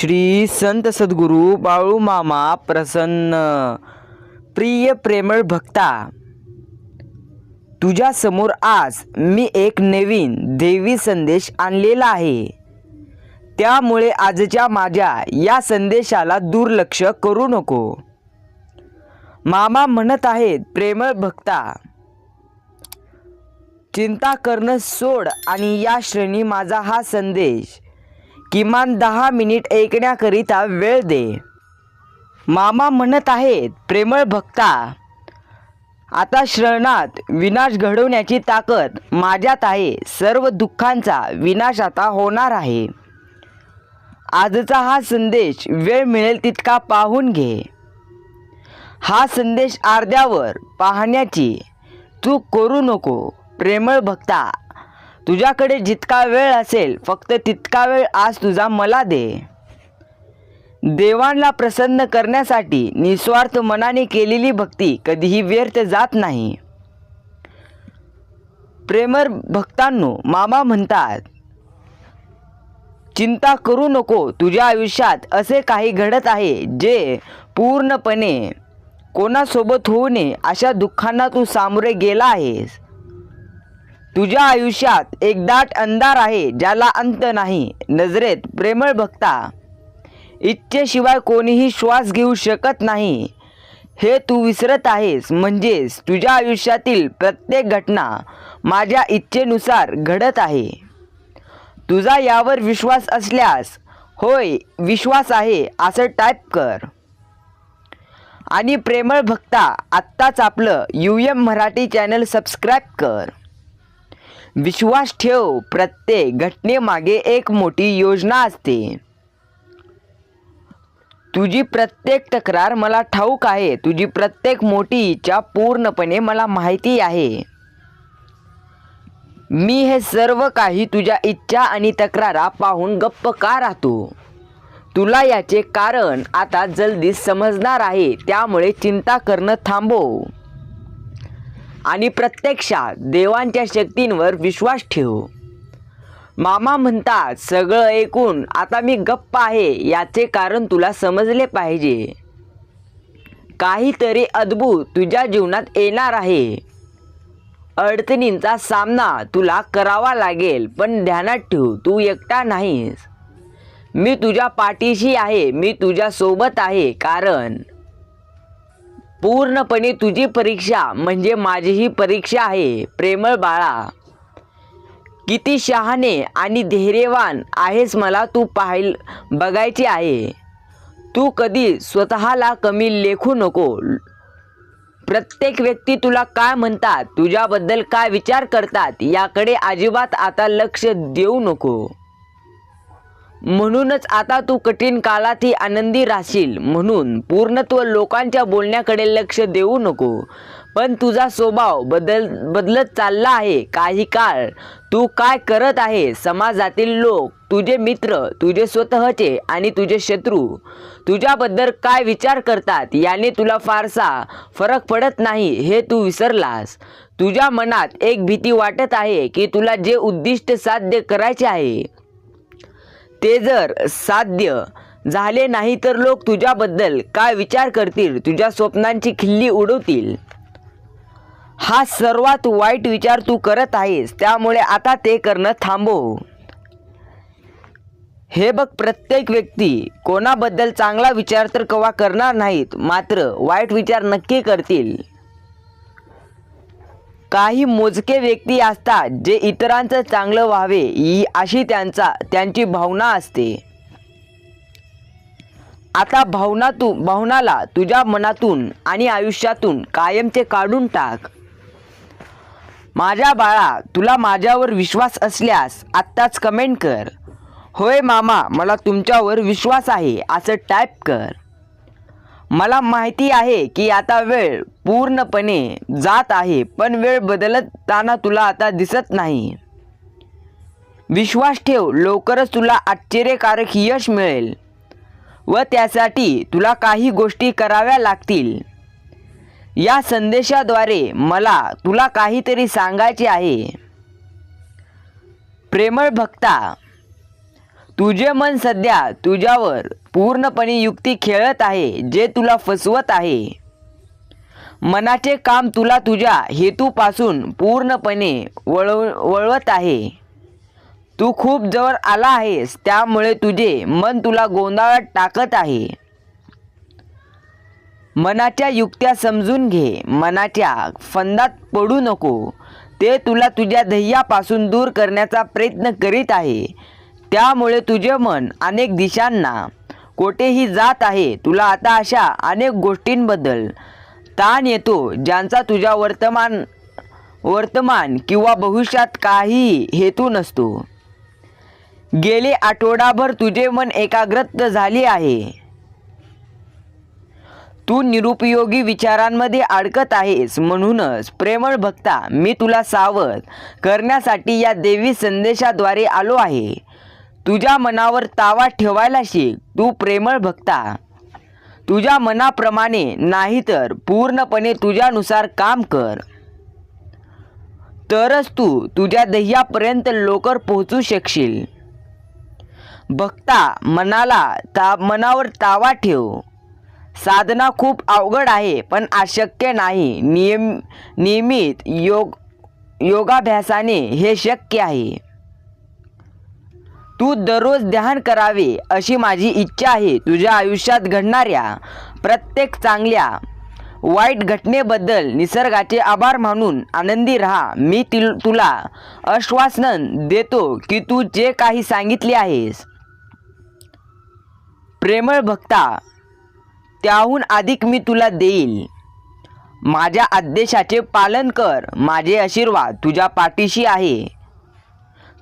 श्री संत सद्गुरू बाळू मामा प्रसन्न. प्रिय प्रेमळ भक्ता तुझ्यासमोर आज मी एक नवीन देवी संदेश आणलेला आहे. त्यामुळे आजच्या माझ्या या संदेशाला दुर्लक्ष करू नको. मामा म्हणत आहेत प्रेमळ भक्ता चिंता करणं सोड आणि या श्रेणी माझा हा संदेश. किमान दहा मिनिट ऐकण्याकरिता वेळ दे. मामा म्हणत आहेत प्रेमळ भक्ता आता श्रवणात विनाश घडवण्याची ताकद माझ्यात आहे. सर्व दुःखांचा विनाश आता होणार आहे. आजचा हा संदेश वेळ मिळेल तितका पाहून घे. हा संदेश अर्ध्यावर पाहण्याची तू करू नको प्रेमळ भक्ता. तुझ्याकडे जितका वेळ असेल फक्त तितका वेळ आज तुझा मला दे. देवांना प्रसन्न करण्यासाठी निस्वार्थ मनाने केलेली भक्ती कधीही व्यर्थ जात नाही. प्रेमर भक्तांनो मामा म्हणतात चिंता करू नको तुझ्या आयुष्यात असे काही घडत आहे जे पूर्णपणे कोणासोबत होऊ नये अशा दुःखांना तू सामोरे गेला आहेस. तुझ्या आयुष्यात एक दाट अंधार आहे ज्याला अंत नाही. नजरेत प्रेमळ भक्ता इच्छेशिवाय कोणीही श्वास घेऊ शकत नाही. हे तू विसरत आहेस म्हणजेच तुझ्या आयुष्यातील प्रत्येक घटना माझ्या इच्छेनुसार घडत आहे. तुझा यावर विश्वास असल्यास होय विश्वास आहे असं टाईप कर. आणि प्रेमळ भक्ता आत्ताच आपलं U M Marathi channel subscribe कर. विश्वास ठेव प्रत्येक घटनेमागे एक मोठी योजना असते. तुझी प्रत्येक तक्रार मला ठाऊक आहे. तुझी प्रत्येक मोठी इच्छा पूर्णपणे मला माहिती आहे. मी हे सर्व काही तुझ्या इच्छा आणि तक्रारा पाहून गप्प का राहतो? तुला याचे कारण आता जल्दी समजणार आहे. त्यामुळे चिंता करणं थांबव. आणि प्रत्यक्षात देवांच्या शक्तींवर विश्वास ठेवू. मामा म्हणतात सगळं ऐकून आता मी गप्प आहे याचे कारण तुला समजले पाहिजे. काहीतरी अद्भुत तुझ्या जीवनात येणार आहे. अडचणींचा सामना तुला करावा लागेल पण ध्यानात ठेव तू एकटा नाहीस. मी तुझ्या पाठीशी आहे मी तुझ्यासोबत आहे कारण पूर्णपणे तुझी परीक्षा म्हणजे माझीही परीक्षा आहे प्रेमळ बाळा. किती शहाणे आणि धैर्यवान आहेस मला तू पाहिल बघायचे आहे. तू कधी स्वतःला कमी लेखू नको. प्रत्येक व्यक्ती तुला काय म्हणतात तुझ्याबद्दल काय विचार करतात याकडे अजिबात आता लक्ष देऊ नको. म्हणूनच आता तू कठीण काळातही आनंदी राहशील. म्हणून पूर्णत्व लोकांच्या बोलण्याकडे लक्ष देऊ नको. पण तुझा स्वभाव बदल बदलत चालला आहे काही काळ. तू काय करत आहे? समाजातील लोक तुझे मित्र तुझे स्वतःचे आणि तुझे शत्रू. तुझ्याबद्दल काय विचार करतात? याने तुला फारसा फरक पडत नाही हे तू विसरलास. तुझ्या मनात एक भीती वाटत आहे की तुला जे उद्दिष्ट साध्य करायचे आहे ते जर साध्य झाले नाही तर लोक तुझ्याबद्दल काय विचार करतील? तुझ्या स्वप्नांची खिल्ली उडवतील. हा सर्वात वाईट विचार तू करत आहेस त्यामुळे आता ते करणं थांबव. हे बघ प्रत्येक व्यक्ती कोणाबद्दल चांगला विचार तर कवा करणार नाहीत मात्र वाईट विचार नक्की करतील. काही मोजके व्यक्ती असतात जे इतरांचं चांगलं व्हावे ही अशी त्यांचा त्यांची भावना असते. आता भावना तू भावनाला तुझ्या मनातून आणि आयुष्यातून कायमचे काढून टाक. माझ्या बाळा तुला माझ्यावर विश्वास असल्यास आत्ताच कमेंट कर. होय मामा मला तुमच्यावर विश्वास आहे असं टाईप कर. मला माहिती आहे की आता वेळ पूर्णपणे जात आहे पण वेळ बदलताना तुला आता दिसत नाही. विश्वास ठेव लवकरच तुला आश्चर्यकारक यश मिळेल व त्यासाठी तुला काही गोष्टी कराव्या लागतील. या संदेशाद्वारे मला तुला काहीतरी सांगायचे आहे. प्रेमळ भक्ता तुझे मन सध्या तुझ्यावर पूर्णपणे युक्ती खेळत आहे जे तुला फसवत आहे. मनाचे काम तुला तुझ्या हेतूपासून पूर्णपणे वळव वळवत आहे. तू खूप जवळ आला आहेस त्यामुळे तुझे मन तुला गोंधळात टाकत आहे. मनाच्या युक्त्या समजून घे मनाच्या फंदात पडू नको. ते तुला तुझ्या ध्येयापासून दूर करण्याचा प्रयत्न करीत आहे. त्यामुळे तुझे मन अनेक दिशांना कोठेही जात आहे तुला आता अशा अनेक गोष्टींबद्दल ताण येतो ज्यांचा तुझ्या वर्तमान वर्तमान किंवा भविष्यात काही हेतू नसतो. गेले आठवडाभर तुझे मन एकाग्रत झाले आहे. तू निरुपयोगी विचारांमध्ये अडकत आहेस म्हणूनच प्रेमळ भक्ता मी तुला सावध करण्यासाठी या देवी संदेशाद्वारे आलो आहे. तुझ्या मनावर तावा ठेवायला शिक. तू प्रेमळ भक्ता. तुझ्या मनाप्रमाणे नाही तर पूर्णपणे तुझ्यानुसार काम कर. तरच तू तुझ्या ध्येयापर्यंत लवकर पोहोचू शकशील. बघता मनाला ता मनावर तावा ठेव. साधना खूप अवघड आहे पण अशक्य नाही. नियम नियमित योग योगाभ्यासाने हे शक्य आहे. तू दररोज ध्यान करावे अशी माझी इच्छा आहे. तुझ्या आयुष्यात घडणाऱ्या प्रत्येक चांगल्या वाईट घटनेबद्दल निसर्गाचे आभार मानून आनंदी राहा. मी तिल तुला आश्वासन देतो की तू जे काही सांगितले आहेस प्रेमळ भक्ता त्याहून अधिक मी तुला देईल. माझ्या आदेशाचे पालन कर. माझे आशीर्वाद तुझ्या पाठीशी आहे.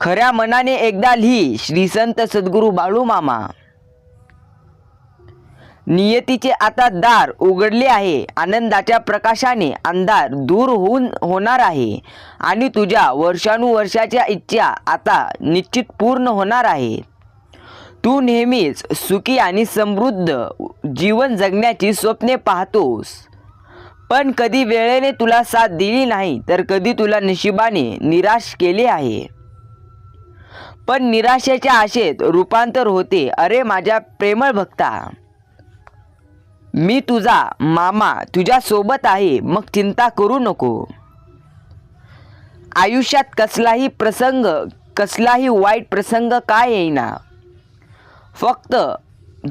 खऱ्या मनाने एकदा लिही श्री संत सद्गुरू बाळू मामा. नियतीचे आता दार उघडले आहे आनंदाच्या प्रकाशाने अंधार दूर होऊन होणार आहे आणि तुझ्या वर्षानुवर्षाच्या इच्छा आता निश्चित पूर्ण होणार आहे. तू नेहमीच सुखी आणि समृद्ध जीवन जगण्याची स्वप्ने पाहतोस. पण कधी वेळेने तुला साथ दिली नाही तर कधी तुला नशिबाने निराश केले आहे. पण निराशेच्या आशेत रूपांतर होते. अरे माझ्या प्रेमळ भक्ता मी तुझा मामा तुझ्या सोबत आहे मग चिंता करू नको. आयुष्यात कसलाही प्रसंग कसलाही वाईट प्रसंग काय येईना. फक्त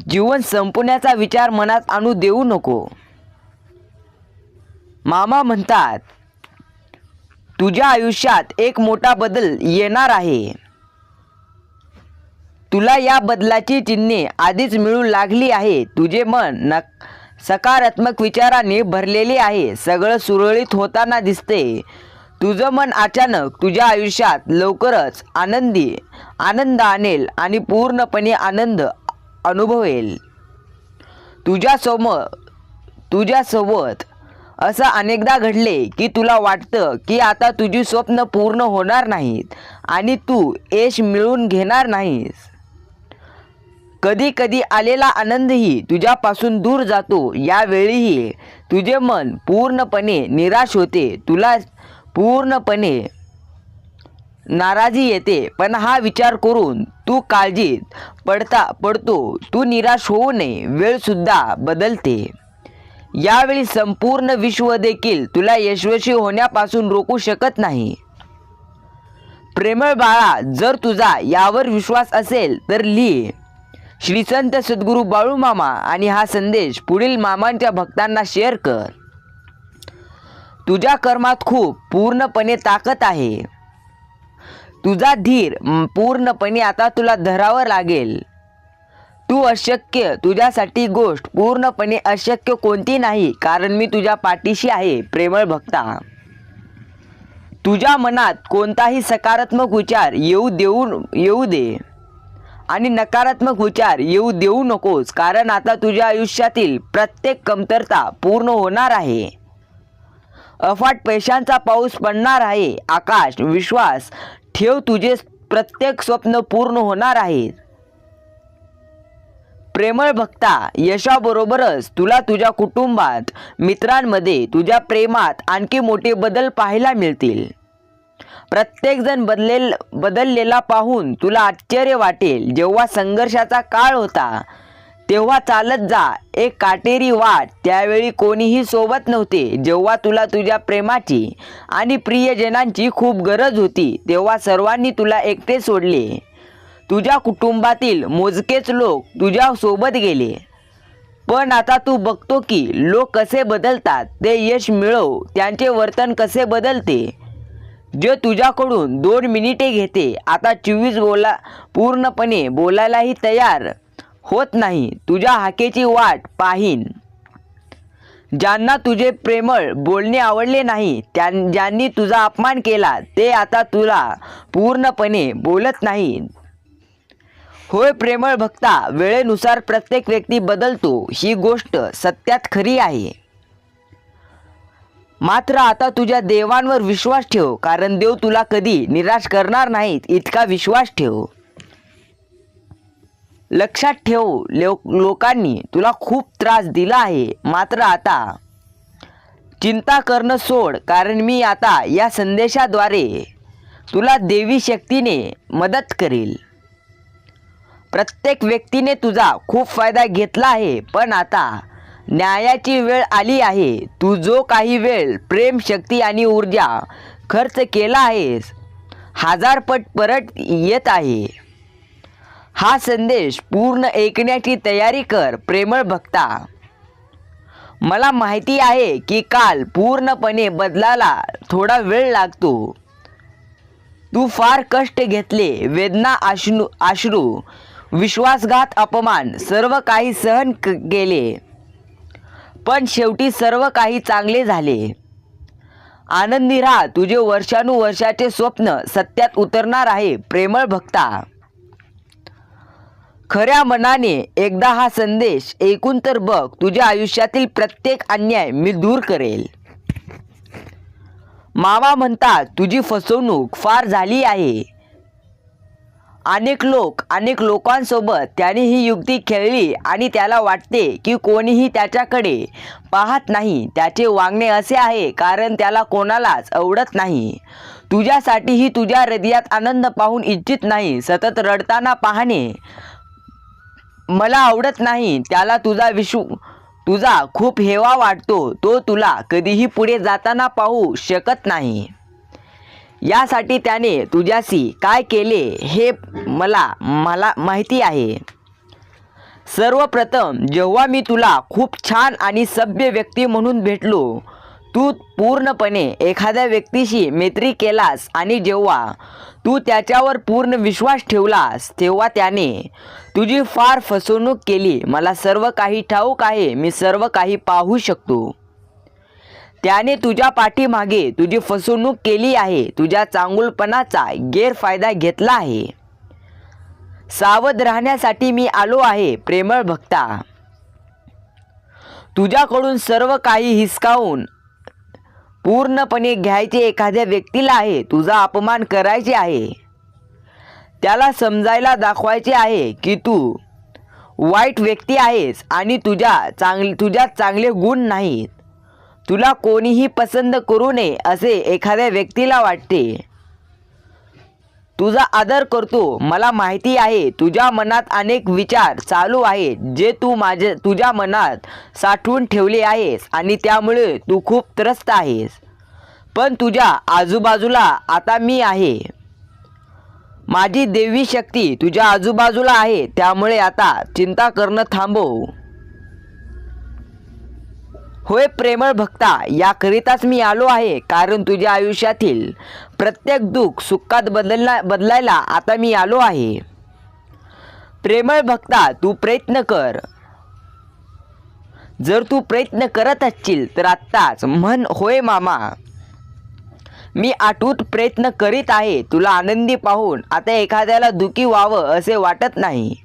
जीवन संपवण्याचा विचार मनात आणू देऊ नको. मामा म्हणतात तुझ्या आयुष्यात एक मोठा बदल येणार आहे. तुला या बदलाची चिन्हे आधीच मिळू लागली आहे. तुझे मन नक सकारात्मक विचाराने भरलेले आहे. सगळं सुरळीत होताना दिसते. तुझं मन अचानक तुझ्या आयुष्यात लवकरच आनंदी आनंद आणेल आणि पूर्णपणे आनंद अनुभवेल. तुझ्यासमोर तुझ्यासोबत असं अनेकदा घडले की तुला वाटतं की आता तुझी स्वप्न पूर्ण होणार नाहीत आणि तू यश मिळवून घेणार नाहीस. कधी कधी आलेला आनंदही तुझ्यापासून दूर जातो यावेळीही तुझे मन पूर्णपणे निराश होते तुला पूर्णपणे नाराजी येते. पण हा विचार करून तू काळजीत पडता पडतो तू निराश होऊ नये वेळसुद्धा बदलते. यावेळी संपूर्ण विश्व देखील तुला यशस्वी होण्यापासून रोखू शकत नाही. प्रेमळ बाळा जर तुझा यावर विश्वास असेल तर लिही. श्री संत सद्गुरू बाळू मामा आणि हा संदेश पुढील मामांच्या भक्तांना शेअर कर. तुझ्या कर्मात खूप पूर्णपणे ताकद आहे. तुझा धीर पूर्णपणे आता तुला धरावं लागेल. तू अशक्य तुझ्यासाठी गोष्ट पूर्णपणे अशक्य कोणती नाही कारण मी तुझ्या पाठीशी आहे प्रेमळ भक्ता. तुझ्या मनात कोणताही सकारात्मक विचार येऊ देऊ येऊ दे. आणि नकारात्मक विचार येऊ देऊ नकोस कारण आता तुझ्या आयुष्यातील प्रत्येक कमतरता पूर्ण होणार आहे. अफाट पैशांचा पाऊस पडणार आहे. आकाश विश्वास ठेव तुझे प्रत्येक स्वप्न पूर्ण होणार आहे. प्रेमळ भक्ता यशाबरोबरच तुला तुझ्या कुटुंबात मित्रांमध्ये तुझ्या प्रेमात आणखी मोठे बदल पाहायला मिळतील. प्रत्येकजण बदलेल बदललेला पाहून तुला आश्चर्य वाटेल. जेव्हा संघर्षाचा काळ होता तेव्हा चालत जा. एक काटेरी वाट. त्यावेळी कोणीही सोबत नव्हते. जेव्हा तुला तुझ्या प्रेमाची आणि प्रियजनांची खूप गरज होती तेव्हा सर्वांनी तुला एकटे सोडले. तुझ्या कुटुंबातील मोजकेच लोक तुझ्या सोबत गेले. पण आता तू बघतो की लोक कसे बदलतात ते यश मिळव त्यांचे वर्तन कसे बदलते. जे तुझ्याकडून दोन मिनिटे घेते आता चोवीस बोला पूर्णपणे बोलायलाही तयार होत नाही. तुझ्या हाकेची वाट पाहीन. ज्यांना तुझे प्रेमळ बोलणे आवडले नाही त्यां ज्यांनी तुझा अपमान केला ते आता तुला पूर्णपणे बोलत नाही होय प्रेमळ भक्ता वेळेनुसार प्रत्येक व्यक्ती बदलतो. ही गोष्ट सत्यात खरी आहे. मात्र आता तुझ्या देवांवर विश्वास ठेव कारण देव तुला कधी निराश करणार नाहीत इतका विश्वास ठेव. लक्षात ठेव लोकांनी तुला खूप त्रास दिला आहे मात्र आता चिंता करणं सोड कारण मी आता या संदेशाद्वारे तुला देवी शक्तीने मदत करेल. प्रत्येक व्यक्तीने तुझा खूप फायदा घेतला आहे पण आता न्यायाची वेळ आली आहे. तू जो काही वेळ प्रेम शक्ती आणि ऊर्जा खर्च केला आहेस हजारपट परत येत आहे. हा संदेश पूर्ण ऐकण्याची तयारी कर प्रेमळ भक्ता. मला माहिती आहे की काल पूर्णपणे बदलायला थोडा वेळ लागतो. तू फार कष्ट घेतले वेदना आश्रू आश्रू विश्वासघात अपमान सर्व काही सहन क- केले. पण शेवटी सर्व काही चांगले झाले. आनंदी राहा तुझे वर्षानुवर्षाचे स्वप्न सत्यात उतरणार आहे प्रेमळ भक्ता. खऱ्या मनाने एकदा हा संदेश ऐकून तर बघ तुझ्या आयुष्यातील प्रत्येक अन्याय मी दूर करेल. मामा म्हणतात तुझी फसवणूक फार झाली आहे. अनेक लोक अनेक लोकांसोबत त्याने ही युक्ती खेळली आणि त्याला वाटते की कोणीही त्याच्याकडे पाहत नाही. त्याचे वागणे असे आहे कारण त्याला कोणालाच आवडत नाही. तुझ्यासाठीही तुझ्या हृदयात आनंद पाहून इच्छित नाही सतत रडताना पाहणे मला आवडत नाही. त्याला तुझा विश्व तुझा खूप हेवा वाटतो. तो तुला कधीही पुढे जाताना पाहू शकत नाही. यासाठी त्याने तुझ्याशी काय केले हे मला मला माहिती आहे. सर्वप्रथम जेव्हा मी तुला खूप छान आणि सभ्य व्यक्ती म्हणून भेटलो तू पूर्णपणे एखाद्या व्यक्तीशी मैत्री केलास आणि जेव्हा तू त्याच्यावर पूर्ण विश्वास ठेवलास तेव्हा त्याने तुझी फार फसवणूक केली. मला सर्व काही ठाऊक आहे मी सर्व काही पाहू शकतो. त्याने तुझ्या पाठीमागे तुझी फसवणूक केली आहे. तुझ्या चांगुलपणाचा गैरफायदा घेतला आहे. सावध राहण्यासाठी मी आलो आहे प्रेमळ भक्ता. तुझ्याकडून सर्व काही हिसकावून पूर्णपणे घ्यायचे एखाद्या व्यक्तीला आहे तुझा अपमान करायचे आहे. त्याला समजायला दाखवायचे आहे की तू वाईट व्यक्ती आहेस आणि तुझ्या चांग तुझ्यात चांगले गुण नाहीत. तुला कोणीही पसंत करू नये असे एखाद्या व्यक्तीला वाटते. तुझा आदर करतो मला माहिती आहे तुझ्या मनात अनेक विचार चालू आहेत जे तू माझे तुझ्या मनात साठवून ठेवले आहेस आणि त्यामुळे तू खूप त्रस्त आहेस. पण तुझ्या आजूबाजूला आता मी आहे. माझी देवी शक्ती तुझ्या आजूबाजूला आहे त्यामुळे आता चिंता करणं थांबव. होय प्रेमळ भक्ता याकरिताच मी आलो आहे कारण तुझ्या आयुष्यातील प्रत्येक दुःख सुखात बदलना बदलायला आता मी आलो आहे. प्रेमळ भक्ता तू प्रयत्न कर. जर तू प्रयत्न करत असशील तर आत्ताच म्हण होय मामा. मी आठवत प्रयत्न करीत आहे तुला आनंदी पाहून आता एखाद्याला दुखी व्हावं असे वाटत नाही.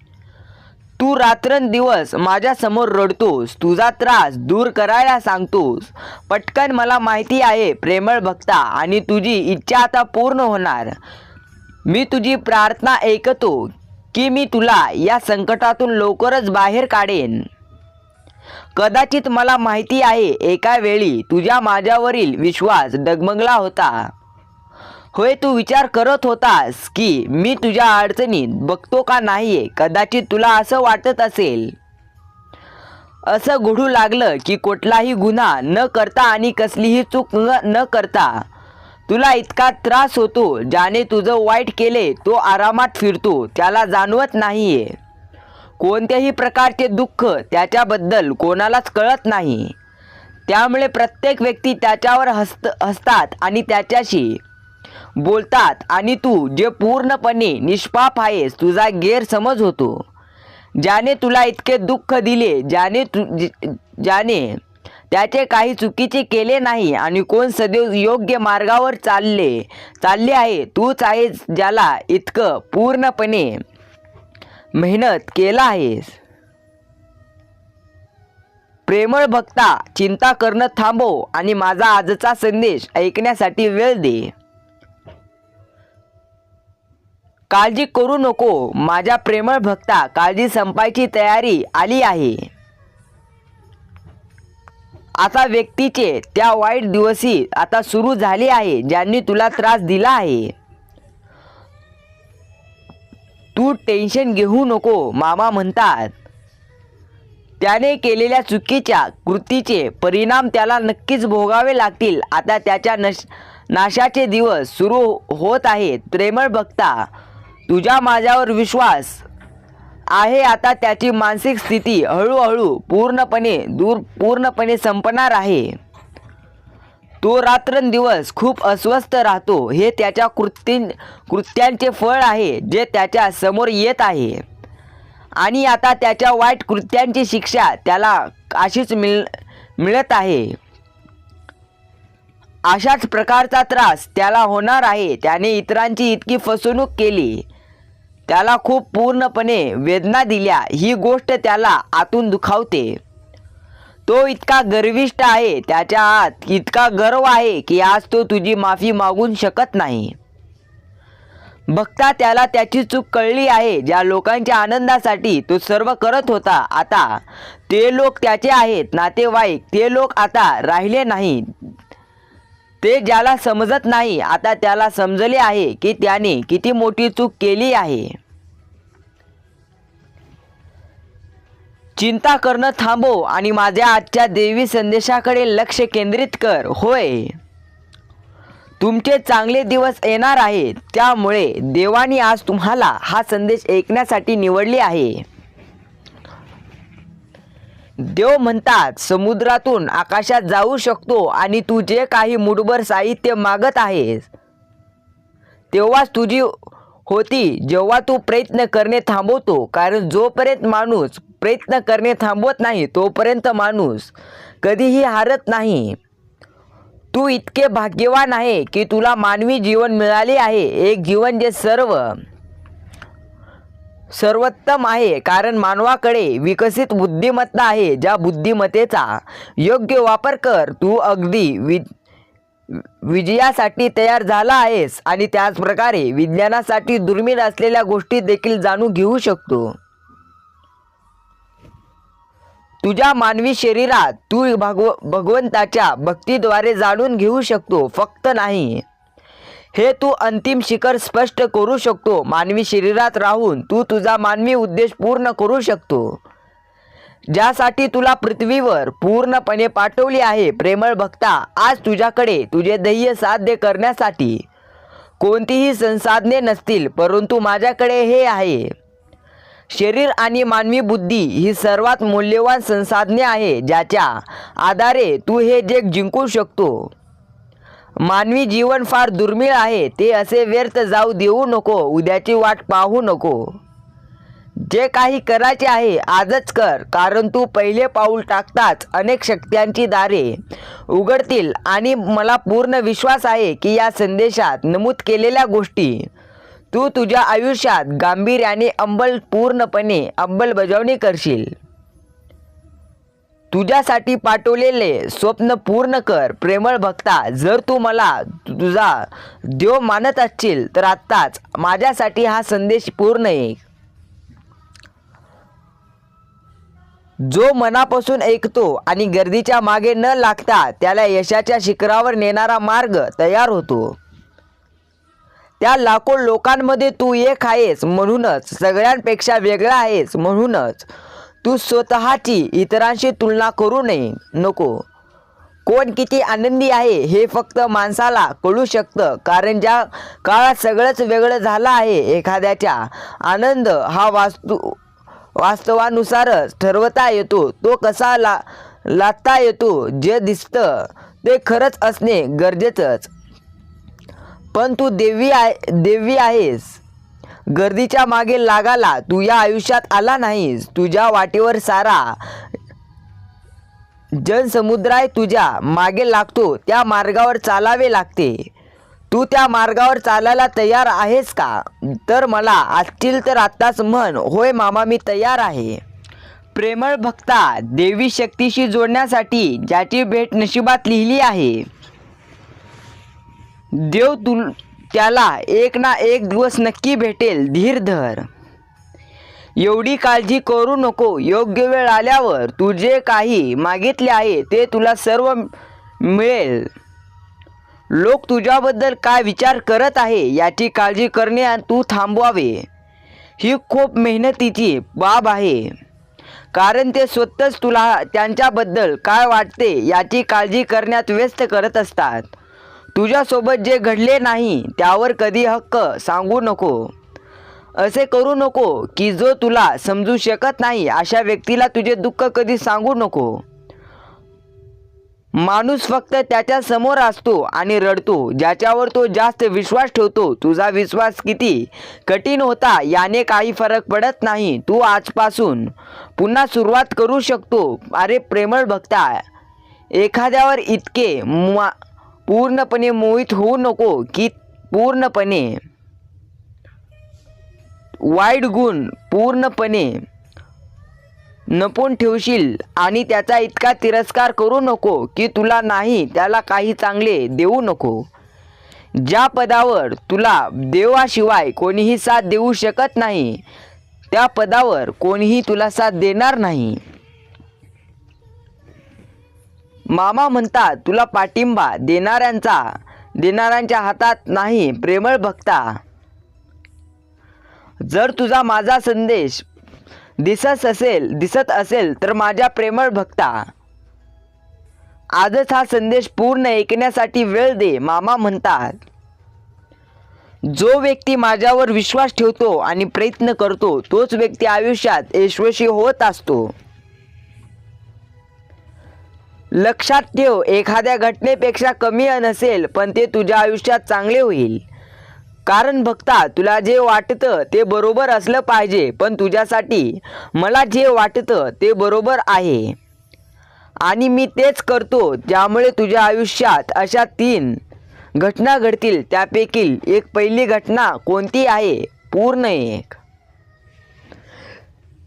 तू रात्रंदिवस माझ्यासमोर रडतोस तुझा त्रास दूर करायला सांगतोस. पटकन मला माहिती आहे प्रेमळ भक्ता आणि तुझी इच्छा आता पूर्ण होणार. मी तुझी प्रार्थना ऐकतो की मी तुला या संकटातून लवकरच बाहेर काढेन. कदाचित मला माहिती आहे एका वेळी तुझ्या माझ्यावरील विश्वास डगमगला होता. होय तू विचार करत होतास की मी तुझ्या अडचणीत बघतो का नाहीये? कदाचित तुला असं वाटत असेल. असं घडू लागलं की कुठलाही गुन्हा न करता आणि कसलीही चूक न करता तुला इतका त्रास होतो ज्याने तुझं वाईट केले तो आरामात फिरतो त्याला जाणवत नाहीये. कोणत्याही प्रकारचे दुःख त्याच्याबद्दल कोणालाच कळत नाही. त्यामुळे प्रत्येक व्यक्ती त्याच्यावर हस्त हसतात आणि त्याच्याशी बोलतात आणि तू जे पूर्णपणे निष्पाप आहेस तुझा गैरसमज होतो. ज्याने तुला इतके दुःख दिले ज्याने तु ज- ज्याने त्याचे काही चुकीचे केले नाही आणि कोण सदैव योग्य मार्गावर चालले चालले आहे तूच आहेस ज्याला इतकं पूर्णपणे मेहनत केला आहेस. प्रेमळ भक्ता चिंता करणं थांबव आणि माझा आजचा संदेश ऐकण्यासाठी वेळ दे. काळजी करू नको. माझ्या प्रेमळ भक्ता काळजी संपायची तयारी आली आहे. आता व्यक्तीचे त्या वाईट दिवसी आता सुरू झाले आहे ज्यांनी तुला त्रास दिला आहे. तू टेन्शन घेऊ नको मामा म्हणतात. त्याने केलेल्या चुकीच्या कृतीचे परिणाम त्याला नक्कीच भोगावे लागतील. आता त्याच्या नश नाशाचे दिवस सुरू होत आहेत. प्रेमळ बघता तुझ्या माझ्यावर विश्वास आहे आता त्याची मानसिक स्थिती हळूहळू पूर्णपणे दूर पूर्णपणे संपणार आहे. तो रात्रंदिवस खूप अस्वस्थ राहतो. हे त्याच्या कृती कृत्यांचे फळ आहे जे त्याच्यासमोर येत आहे. आणि आता त्याच्या वाईट कृत्यांची शिक्षा त्याला अशीच मिळ मिळत आहे. अशाच प्रकारचा त्रास त्याला होणार आहे. त्याने इतरांची इतकी फसवणूक केली. त्याला खूप पूर्णपणे वेदना दिल्या. ही गोष्ट त्याला आतून दुखावते. तो इतका गर्विष्ट आहे त्याच्या आत इतका गर्व आहे की आज तो तुझी माफी मागून शकत नाही. बघता त्याला त्याची चूक कळली आहे ज्या लोकांच्या आनंदासाठी तो सर्व करत होता. आता ते लोक त्याचे आहेत नातेवाईक. ते लोक आता राहिले नाही. ते ज्याला समजत नाही आता त्याला समजले आहे की त्याने किती मोठी चूक केली आहे. चिंता करणं थांबव आणि माझ्या आजच्या देवी संदेशाकडे लक्ष केंद्रित कर. होय. तुमचे चांगले दिवस येणार आहेत. त्यामुळे देवाने आज तुम्हाला हा संदेश ऐकण्यासाठी निवडले आहे. देव म्हणतात समुद्रातून आकाशात जाऊ शकतो आणि तू जे काही मुठभर साहित्य मागत आहेस तेव्हाच तुझी होती. जेव्हा तू प्रयत्न करणे थांबवतो कारण जोपर्यंत माणूस प्रयत्न करणे थांबवत नाही तोपर्यंत माणूस कधीही हारत नाही. तू इतके भाग्यवान आहे की तुला मानवी जीवन मिळाले आहे. एक जीवन जे सर्व सर्वोत्तम आहे कारण मानवाकडे विकसित बुद्धिमत्ता आहे ज्या बुद्धिमत्तेचा योग्य वापर कर. तू अगदी वि विजयासाठी तयार झाला आहेस आणि त्याच प्रकारे विज्ञानासाठी दुर्मिळ असलेल्या गोष्टी देखील जाणून घेऊ शकतो. तुझ्या मानवी शरीरात तू भगव भगवंताच्या भक्तीद्वारे जाणून घेऊ शकतो फक्त नाही. हे तू अंतिम शिखर स्पष्ट करू शकतो मानवी शरीरात राहून तू तुझा मानवी उद्देश पूर्ण करू शकतो. ज्यासाठी तुला पृथ्वीवर पूर्णपणे पाठवली आहे प्रेमळ भक्ता. आज तुझ्याकडे तुझे ध्येय साध्य करण्यासाठी कोणतीही संसाधने नसतील परंतु माझ्याकडे हे आहे. शरीर आणि मानवी बुद्धी ही सर्वात मौल्यवान संसाधने आहे ज्याच्या आधारे तू हे जग जिंकू शकतो. मानवी जीवन फार दुर्मिळ आहे ते असे व्यर्थ जाऊ देऊ नको उद्याची वाट पाहू नको. जे काही करायचे आहे आजच कर कारण तू पहिले पाऊल टाकताच अनेक शक्त्यांची दारे उघडतील. आणि मला पूर्ण विश्वास आहे की या संदेशात नमूद केलेल्या गोष्टी तू तुझ्या आयुष्यात गांभीर्याने अंमल पूर्णपणे अंमलबजावणी करशील. तुझ्यासाठी पाठवलेले स्वप्न पूर्ण कर प्रेमळ भक्ता. जर तू मला तुझा देव मानत असशील तर आत्ताच माझ्यासाठी हा संदेश पूर्ण एक जो मनापासून ऐकतो आणि गर्दीच्या मागे न लागता त्याला यशाच्या शिखरावर नेणारा मार्ग तयार होतो. त्या लाखो लोकांमध्ये तू एक आहेस म्हणूनच सगळ्यांपेक्षा वेगळा आहेस म्हणूनच. तू स्वतःची इतरांशी तुलना करू नये नको. कोण किती आनंदी आहे हे फक्त माणसाला कळू शकतं कारण ज्या काळात सगळंच वेगळं झालं आहे एखाद्याच्या आनंद हा वास्तू वास्तवानुसारच ठरवता येतो. तो कसा ला लादता येतो जे दिसतं ते खरंच असणे गरजेचंच. पण तू देवी आहे देवी आहेस. गर्दीच्या मागे लागाला तू या आयुष्यात आला नाहीस. तुझ्या वाटेवर सारा जनसमुद्राय तुझ्या. मागे लागतो त्या मार्गावर चालावे लागते. तू त्या मार्गावर चालायला तयार आहेस का? तर मला असतील तर आत्ताच म्हण. होय मामा मी तयार आहे. प्रेमळ भक्ता देवी शक्तीशी जोडण्यासाठी ज्याची भेट नशिबात लिहिली आहे. देव तु त्याला एक ना एक दिवस नक्की भेटेल धीर धर. एवढी काळजी करू नको योग्य वेळ आल्यावर तू जे काही मागितले आहे ते तुला सर्व मिळेल. लोक तुझ्याबद्दल काय विचार करत आहे याची काळजी करणे आणि तू थांबवावे. ही खूप मेहनतीची बाब आहे. कारण ते स्वतःच तुला त्यांच्याबद्दल काय वाटते याची काळजी करण्यात व्यस्त करत असतात. तुझ्यासोबत जे घडले नाही त्यावर कधी हक्क सांगू नको. असे करू नको की जो तुला समजू शकत नाही अशा व्यक्तीला तुझे दुःख कधी सांगू नको. माणूस फक्त त्याच्यासमोर असतो आणि रडतो ज्याच्यावर तो जास्त विश्वास ठेवतो. तुझा विश्वास किती कठीण होता याने काही फरक पडत नाही. तू आजपासून पुन्हा सुरुवात करू शकतो. अरे प्रेमळ भक्ता एखाद्यावर इतके पूर्णपणे मोहित होऊ नको की पूर्णपणे वाईट गुण पूर्णपणे नपून ठेवशील आणि त्याचा इतका तिरस्कार करू नको की तुला नाही त्याला काही चांगले देऊ नको. ज्या पदावर तुला देवाशिवाय कोणीही साथ देऊ शकत नाही त्या पदावर कोणीही तुला साथ देणार नाही. मामा म्हणतात तुला पाठिंबा देणाऱ्यांचा देणाऱ्यांच्या हातात नाही प्रेमळ भक्ता. जर तुझा माझा संदेश दिसत असेल दिसत असेल तर माझ्या प्रेमळ भक्ता. आजच हा संदेश पूर्ण ऐकण्यासाठी वेळ दे मामा म्हणतात. जो व्यक्ती माझ्यावर विश्वास ठेवतो आणि प्रयत्न करतो तोच व्यक्ती आयुष्यात यशस्वी होत असतो. लक्षात ठेव एखाद्या घटनेपेक्षा कमी नसेल पण ते तुझ्या आयुष्यात चांगले होईल. कारण भक्ता तुला जे वाटतं ते बरोबर असलं पाहिजे पण तुझ्यासाठी मला जे वाटतं ते बरोबर आहे. आणि मी तेच करतो ज्यामुळे तुझ्या आयुष्यात अशा तीन घटना घडतील. त्यापैकी एक पहिली घटना कोणती आहे? पूर्ण एक.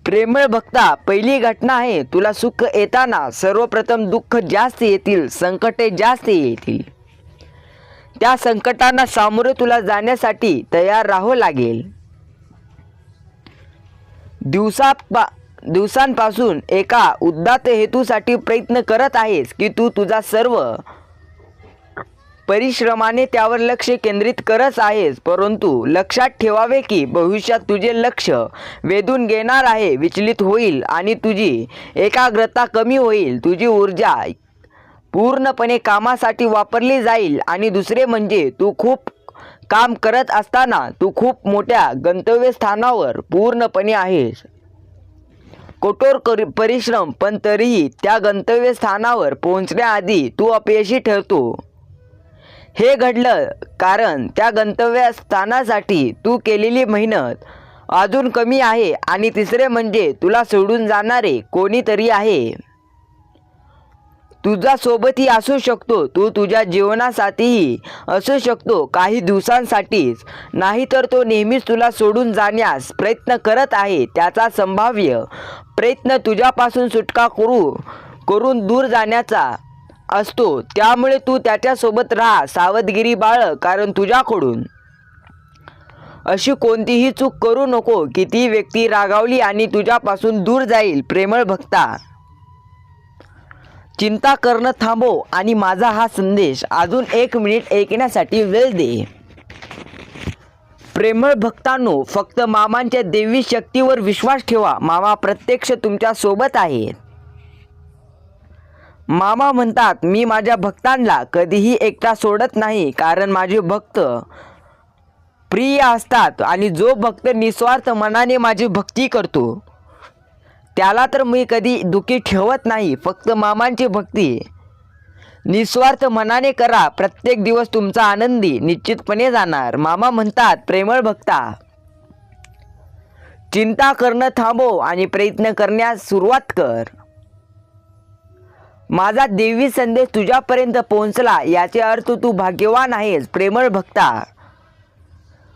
प्रेमळ भक्ता पहिली घटना आहे तुला सुख येताना सर्वप्रथम दुःख जास्त येतील संकटे जास्त येतील. त्या संकटांना सामोरे तुला जाण्यासाठी तयार राहावं लागेल. दिवसा पा दिवसांपासून एका उद्दात हेतूसाठी प्रयत्न करत आहेस की तू तुझा सर्व परिश्रमाने त्यावर लक्ष केंद्रित करत आहेस परंतु लक्षात ठेवावे की भविष्यात तुझे लक्ष वेधून घेणार आहे विचलित होईल आणि तुझी एकाग्रता कमी होईल तुझी ऊर्जा पूर्णपणे कामासाठी वापरली जाईल. आणि दुसरे म्हणजे तू खूप काम करत असताना तू खूप मोठ्या गंतव्यस्थानावर पूर्णपणे आहेस. कठोर करी परिश्रम पण तरीही त्या गंतव्यस्थानावर पोहोचण्याआधी तू अपयशी ठरतो. हे घडलं कारण त्या गंतव्यस्थानासाठी तू केलेली मेहनत अजून कमी आहे. आणि तिसरे म्हणजे तुला सोडून जाणारे कोणीतरी आहे. तुझा सोबतही असू शकतो. तू तुझ्या जीवनासाठीही असू शकतो. काही दिवसांसाठीच. नाहीतर तो नेहमीच तुला सोडून जाण्यास प्रयत्न करत आहे. त्याचा संभाव्य प्रयत्न तुझ्यापासून सुटका करू करून दूर जाण्याचा असतो. त्यामुळे तू त्याच्यासोबत राहा सावधगिरी बाळ कारण तुझ्याकडून अशी कोणतीही चूक करू नको. की ती व्यक्ती रागावली आणि तुझ्यापासून दूर जाईल प्रेमळ भक्ता. चिंता करणं थांबव आणि माझा हा संदेश अजून एक मिनिट ऐकण्यासाठी वेळ दे. प्रेमळ भक्तांनो फक्त मामांच्या देवी शक्तीवर विश्वास ठेवा. मामा प्रत्यक्ष तुमच्यासोबत आहेत. मामा म्हणतात मी माझ्या भक्तांना कधीही एकटा सोडत नाही कारण माझे भक्त प्रिय असतात आणि जो भक्त निस्वार्थ मनाने माझी भक्ती करतो त्याला तर मी कधी दुखी ठेवत नाही फक्त मामांची भक्ती. निस्वार्थ मनाने करा प्रत्येक दिवस तुमचा आनंदी निश्चितपणे जाणार. मामा म्हणतात प्रेमळ भक्ता. चिंता करणं थांबव आणि प्रयत्न करण्यास सुरुवात कर. माझा देवी संदेश तुझ्यापर्यंत पोहोचला याचे अर्थ तू भाग्यवान आहेस. प्रेमळ भक्ता.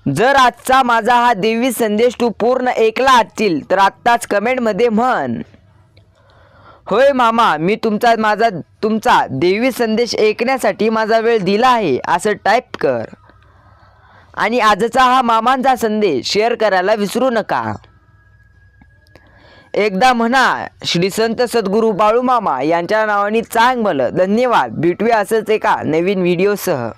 जर आजचा माझा हा देवी संदेश तू पूर्ण ऐकला असतील तर आत्ताच कमेंटमध्ये म्हण. होय मामा मी तुमचा माझा तुमचा देवी संदेश ऐकण्यासाठी माझा वेळ दिला आहे असं टाईप कर. आणि आजचा हा मामांचा संदेश शेअर करायला विसरू नका. एकदा म्हणा श्री संत सद्गुरू बाळूमामा यांच्या नावाने चांग भलं धन्यवाद. भेटूया असंच एका नवीन व्हिडिओसह